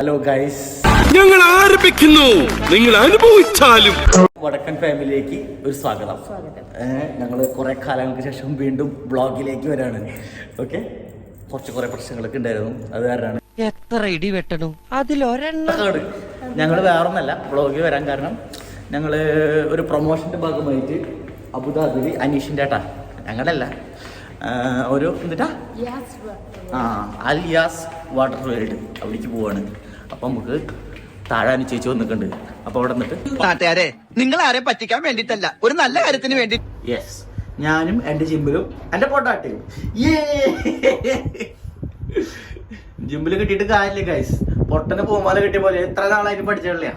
Hello guys ഞങ്ങൾ ആരംഭിക്കുന്നു. നിങ്ങൾ അനുഭവിച്ചാലും. വടക്കൻ ഫാമിലിയിലേക്ക് ഒരു സ്വാഗതം. ഞങ്ങൾ കുറെ കാലങ്ങൾക്ക് ശേഷം വീണ്ടും ബ്ലോഗിലേക്ക് വരാണ്. ഓക്കെ? കുറച്ച് കുറെ പ്രശ്നങ്ങളൊക്കെ ഉണ്ടായിരുന്നു. അത് കാരണമാണ് എത്ര ഇടി വെട്ടണു? അതിലൊരെണ്ണം ഞങ്ങൾ വേറൊന്നല്ല ബ്ലോഗിൽ വരാൻ കാരണം ഞങ്ങൾ ഒരു പ്രൊമോഷന്റെ ഭാഗമായിട്ട് അബുദാബി അനീഷിന്റെ ഏട്ടാ. ഞങ്ങളല്ല. ഒരു എന്നിട്ടാ ആ അൽ യാസ് വാട്ടർ വേൾഡ് അവിടേക്ക് പോവാണ്. അപ്പം നമുക്ക് താഴെ ചേച്ചി വന്നിട്ടുണ്ട്. അപ്പൊ അവിടെ നിന്നിട്ട് നാട്ടുകാരെ നിങ്ങൾ ആരെ പറ്റിക്കാൻ വേണ്ടിട്ടല്ല ഒരു നല്ല കാര്യത്തിന് വേണ്ടി യെസ് ഞാനും എന്റെ ജിമ്പിലും എന്റെ പൊട്ടാട്ടയും. ജിമ്പിൽ കിട്ടിയിട്ട് കാര്യമില്ല ഗൈസ് പൊട്ടനെ പൂമാല കിട്ടിയ പോലെ എത്ര നാളായിട്ട് പഠിച്ചിട്ടില്ല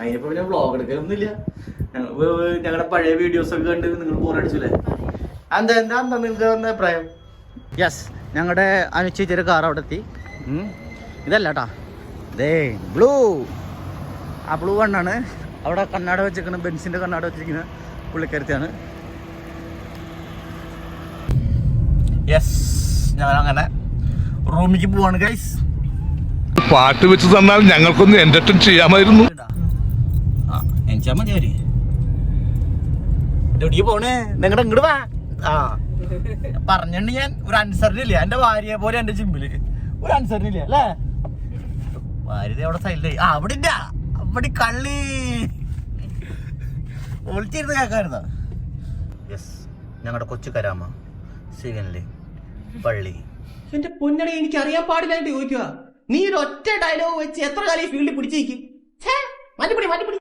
അതിനിപ്പോ പിന്നെ വ്ളോഗ് എടുക്കലൊന്നുമില്ല. ഞങ്ങളുടെ പഴയ വീഡിയോസ് ഒക്കെ കണ്ട് നിങ്ങൾ ബോറടിച്ചില്ലേ എന്താ എന്താ എന്താ നിങ്ങൾക്ക് അഭിപ്രായം? യെസ് ഞങ്ങളുടെ അനുചേച്ചിയുടെ കാർ അവിടെ എത്തി. ഇതല്ല കേട്ടാ ദേ ബ്ലൂ. ആ ബ്ലൂ വണ്ണാണ്. അവിടെ കണ്ണാട വെച്ചിരിക്കുന്ന ബെൻസിന്റെ കണ്ണാട വെച്ചിരിക്കുന്ന പുള്ളിക്കരുത്തിയാണ് യെസ് അങ്ങനെ റൂമിലേക്ക് പോവാണ് ഗൈസ് പാട്ട് വെച്ച് തന്നാൽ ഞങ്ങൾക്കൊന്ന് എന്റർടൈൻ ചെയ്യാമായിരുന്നു. എവിടേക്ക് പോണേ? നിങ്ങളുടെ ഇങ്ങോട്ട് വാ. ആ. പറഞ്ഞിട്ടുണ്ട് ഞാൻ. ഒരു അനുസരണയില്ല എന്റെ ഭാര്യയെ പോലെ എന്റെ ചിമ്പിൽ ഒരു അനുസരണയില്ല അല്ലേ? ഭാര്യ അവിടെ സൈഡിലായി ആ അവിടെ ഇല്ല അവിടെ കള്ളി. ഒളിച്ചിരുന്ന് കേക്കായിരുന്നോ യെസ് ഞങ്ങളുടെ കൊച്ചു കരാമ സിവനിലെ പള്ളി. എന്റെ പൊന്നടി എനിക്ക് അറിയാൻ പാടില്ലായിട്ട് ചോദിക്കുക. നീ ഒരു ഒറ്റ ഡയലോഗ് വെച്ച് എത്ര കാലം ഈ ഫീൽഡിൽ പിടിച്ചേക്ക് മാറ്റിപ്പിടി മാറ്റിപ്പിടി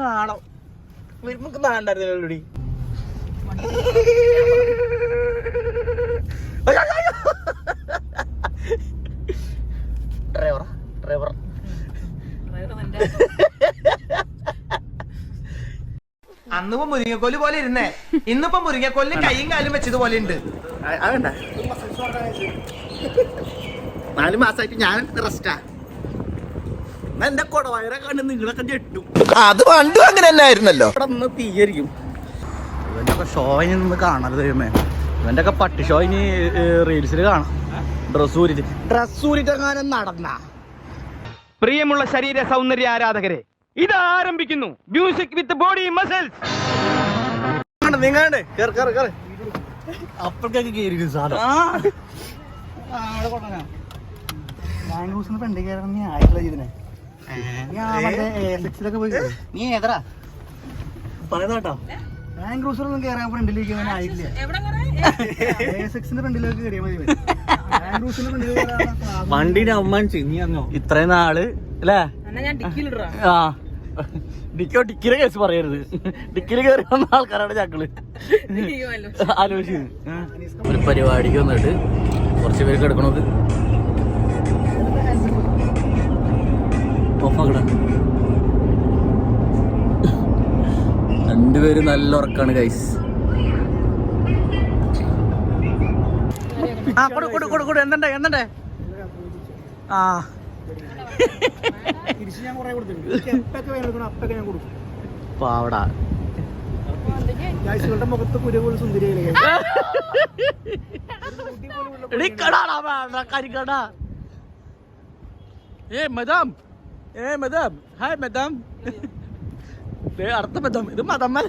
നാണോ. നമുക്ക് നാണ്ടായിരുന്നല്ലോടി ഡ്രൈവറാ ഡ്രൈവർ അന്നിപ്പോ മുരിങ്ങക്കോൽ പോലെ ഇരുന്നേ. ഇന്നിപ്പോ മുരിങ്ങക്കോലിന് കൈയും കാലും വെച്ചതുപോലെ ഉണ്ട്. അതണ്ട നാല് മാസമായിട്ട് ഞാൻ റെസ്റ്റാ എന്റെ കൊടവയറെ കണ്ട് നിങ്ങളൊക്കെ ഞെട്ടും അത് പണ്ടും അങ്ങനെ തന്നെ ആയിരുന്നല്ലോ ഇവിടെ നിന്ന് തീയായിരിക്കും ഇവന്റെ ഒക്കെ ഷോ ഇനി നിന്ന് കാണരുത് ഇവന്റെ ഒക്കെ പട്ടി ഷോ ഇനി റീൽസിൽ കാണാം. ഡ്രസ് ഊരിട്ട്. ഡ്രസ് ഊരിട്ടെങ്ങാനും നടന്ന? പ്രിയമുള്ള ശരീര സൗന്ദര്യ ആരാധകരെ ഇത് ആരംഭിക്കുന്നു. മ്യൂസിക് വിത്ത് ബോഡി മസിൽസ് നിങ്ങാണ്ട് അപ്പോഴേക്ക് സാധനം. ആയിട്ടില്ല ഇതിനെ നീ ഏതറാ പറയുന്നോട്ടോ ബാംഗ്ലൂസിലൊന്നും കയറാൻ ഫ്രണ്ടിലേക്ക് ആയിട്ടില്ല. എക്സിന്റെ ഫ്രണ്ടിലേക്ക് കയറിയാൽ മതി ബാംഗ്ലൂസിന്റെ ഫ്രണ്ടിലേക്ക് വണ്ടിനെ നീ അറിഞ്ഞോ ഇത്രയും നാൾ അല്ലേ? ആ. ഡിക്കോ ഡിക്കിലെ കേസ് പറയരുത്. ഡിക്കിൽ കയറി വന്ന ആൾക്കാരാണ് ചക്കൾ. ആലോചിച്ചത് ഒരു പരിപാടിക്ക് വന്നിട്ട് കുറച്ച് പേര് കിടക്കണത് രണ്ടുപേരും രണ്ടുപേര് നല്ല ഉറക്കാണ് ഗൈസ് ആ കൊടു കൊടു കൊടു കൊടു എന്തണ്ടേ എന്തണ്ടേ? ആ. പാവടാ. ഏ മദാം. ഏ മദാം. Hi madam. അടുത്ത മദാം. ഇത് മദമ്മ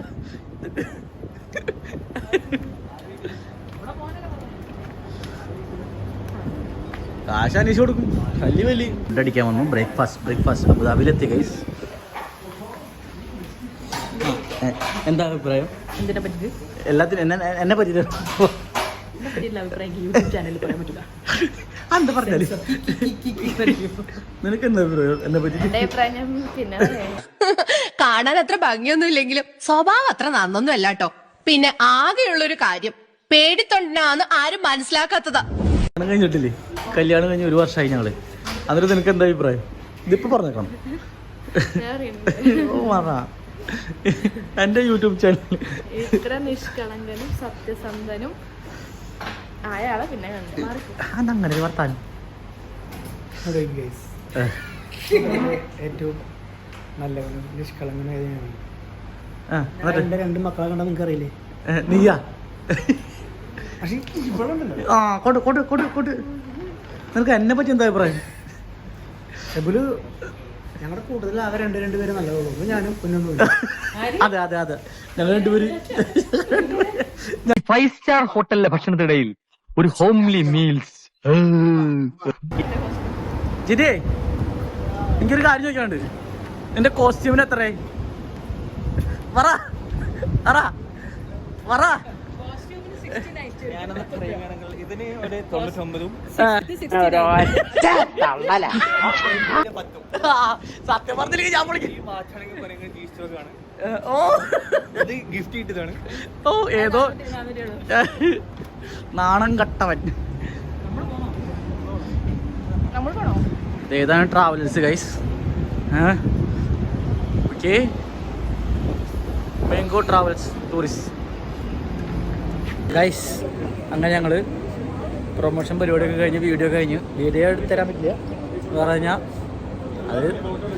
കാശ് അനീഷ് കൊടുക്കും. വലിയ വലിയ. ഫുഡ് അടിക്കാൻ വന്നു. ബ്രേക്ക്ഫാസ്റ്റ് ബ്രേക്ക്ഫാസ്റ്റ് അബുദാബിയിലെത്തി ഗൈസ് എന്താ അഭിപ്രായം? എന്തിനെ പറ്റി എല്ലാത്തിനും എന്നെ എന്നെ പറ്റി എന്താ പറഞ്ഞാൽ നിനക്ക് എന്താ അഭിപ്രായം? എന്നെ പറ്റി കാണാൻ അത്ര ഭംഗിയൊന്നും ഇല്ലെങ്കിലും സ്വഭാവം അത്ര നന്നൊന്നും അല്ലാട്ടോ പിന്നെ ആകെയുള്ളൊരു കാര്യം പേടിത്തൊണ്ടാന്ന് ആരും മനസ്സിലാക്കാത്തതാ. കല്യാണം കഴിഞ്ഞിട്ടില്ലേ? കല്യാണം കഴിഞ്ഞ് ഒരു വർഷമായി ഞങ്ങൾ. അന്നിട്ട് നിനക്ക് എന്താ അഭിപ്രായം? ഇതിപ്പോ പറഞ്ഞേക്കണം. ഓ പറ. എന്റെ യൂട്യൂബ് ചാനൽ. ഇത്ര നിഷ്കളങ്കനും സത്യസന്ധനും പിന്നെ അതങ്ങനെ ഏ. ഏറ്റവും നല്ലവനും നിഷ്കളങ്കനും രണ്ട് മക്കളെ കണ്ടാ നിങ്ങൾക്ക് അറിയില്ലേ ഏ, ആ കൊട് കൊട് കൊട് കൊട്. നിനക്ക് എന്നെ പറ്റി എന്താ അഭിപ്രായം? ഞങ്ങളുടെ കൂടുതൽ അവർ രണ്ട് രണ്ട് പേര് നല്ലതുള്ളൂ ഞാനും കുഞ്ഞൊന്നും അതെ അതെ അതെ. ഞങ്ങൾ രണ്ടുപേര്. ഫൈവ് സ്റ്റാർ ഹോട്ടലിലെ ഭക്ഷണത്തിനിടയിൽ ഒരു ഹോംലി മീൽസ് ജിതേ എനിക്കൊരു കാര്യം ചോദിക്കാണ്ട് എന്റെ കോസ്റ്റ്യൂമിന് എത്രയായി? പറ. പറ. പറ. ആ, സത്യം പറഞ്ഞില്ലെങ്കിൽ ഞാൻ ഓ. ഗിഫ്റ്റ് കിട്ടിയതാണ് ഓ ഏതോ നാണം കട്ടവൻ. ഏതാണ് travellers guys okay Bangalore travels tourist guys അങ്ങനെ ഞങ്ങൾ പ്രൊമോഷൻ പരിപാടിയൊക്കെ കഴിഞ്ഞ് വീഡിയോ കഴിഞ്ഞ്. വീഡിയോ എടുത്ത് തരാൻ പറ്റില്ല. എന്ന് പറഞ്ഞാൽ അത്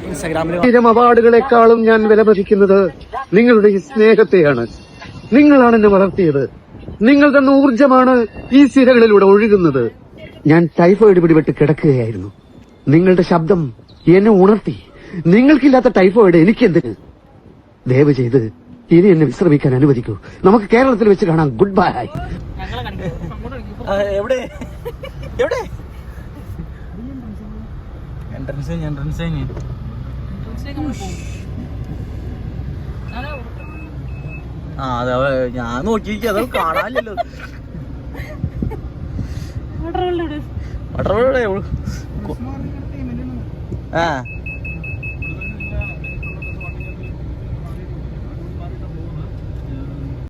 ഇൻസ്റ്റാഗ്രാമിൽ ഞാൻ വിലമതിക്കുന്നത് നിങ്ങളുടെ ഈ സ്നേഹത്തെയാണ്. നിങ്ങളാണ് എന്നെ വളർത്തിയത്. നിങ്ങൾ തന്ന ഊർജമാണ് ഈ സിരകളിലൂടെ ഒഴുകുന്നത്. ഞാൻ ടൈഫോയിഡ് പിടിപെട്ട് കിടക്കുകയായിരുന്നു. നിങ്ങളുടെ ശബ്ദം എന്നെ ഉണർത്തി. നിങ്ങൾക്കില്ലാത്ത ടൈഫോയിഡ് എനിക്കെന്തിന് ദയവ് ചെയ്ത് ഇനി എന്നെ വിശ്രമിക്കാൻ അനുവദിക്കൂ. നമുക്ക് കേരളത്തിൽ വെച്ച് കാണാം. ഗുഡ് ബൈ എവിടെ? എവിടെ? എൻട്രൻസ് കഴിഞ്ഞ് എൻട്രൻസ് കഴിഞ്ഞ് ആ അതെ ഞാൻ നോക്കിയിരിക്കും അത് കാണാനില്ലല്ലോ. വാട്ടർ? ആ.